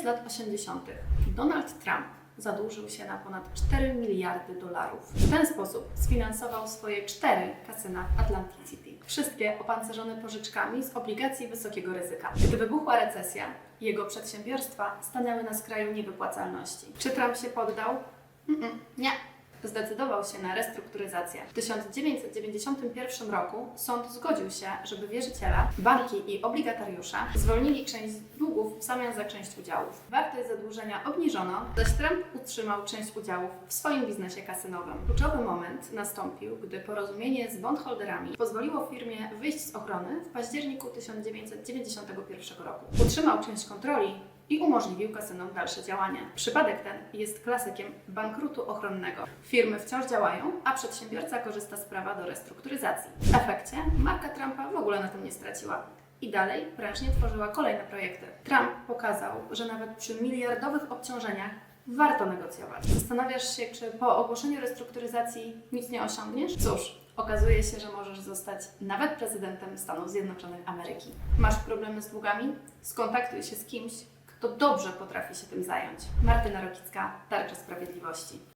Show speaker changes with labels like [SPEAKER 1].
[SPEAKER 1] koniec lat 80. Donald Trump zadłużył się na ponad 4 miliardy dolarów. W ten sposób sfinansował swoje cztery kasyna w Atlantic City. Wszystkie opancerzone pożyczkami z obligacji wysokiego ryzyka. Gdy wybuchła recesja, jego przedsiębiorstwa stanęły na skraju niewypłacalności. Czy Trump się poddał? Mm-mm, nie. Zdecydował się na restrukturyzację. W 1991 roku sąd zgodził się, żeby wierzyciele, banki i obligatariusze zwolnili część długów w zamian za część udziałów. Wartość zadłużenia obniżono, zaś Trump utrzymał część udziałów w swoim biznesie kasynowym. Kluczowy moment nastąpił, gdy porozumienie z bondholderami pozwoliło firmie wyjść z ochrony w październiku 1991 roku. Utrzymał część kontroli i umożliwił kasynom dalsze działanie. Przypadek ten jest klasykiem bankrutu ochronnego. Firmy wciąż działają, a przedsiębiorca korzysta z prawa do restrukturyzacji. W efekcie marka Trumpa w ogóle na tym nie straciła. I dalej prężnie tworzyła kolejne projekty. Trump pokazał, że nawet przy miliardowych obciążeniach warto negocjować. Zastanawiasz się, czy po ogłoszeniu restrukturyzacji nic nie osiągniesz? Cóż, okazuje się, że możesz zostać nawet prezydentem Stanów Zjednoczonych Ameryki. Masz problemy z długami? Skontaktuj się z kimś, kto dobrze potrafi się tym zająć. Martyna Rokicka, Tarcza Sprawiedliwości.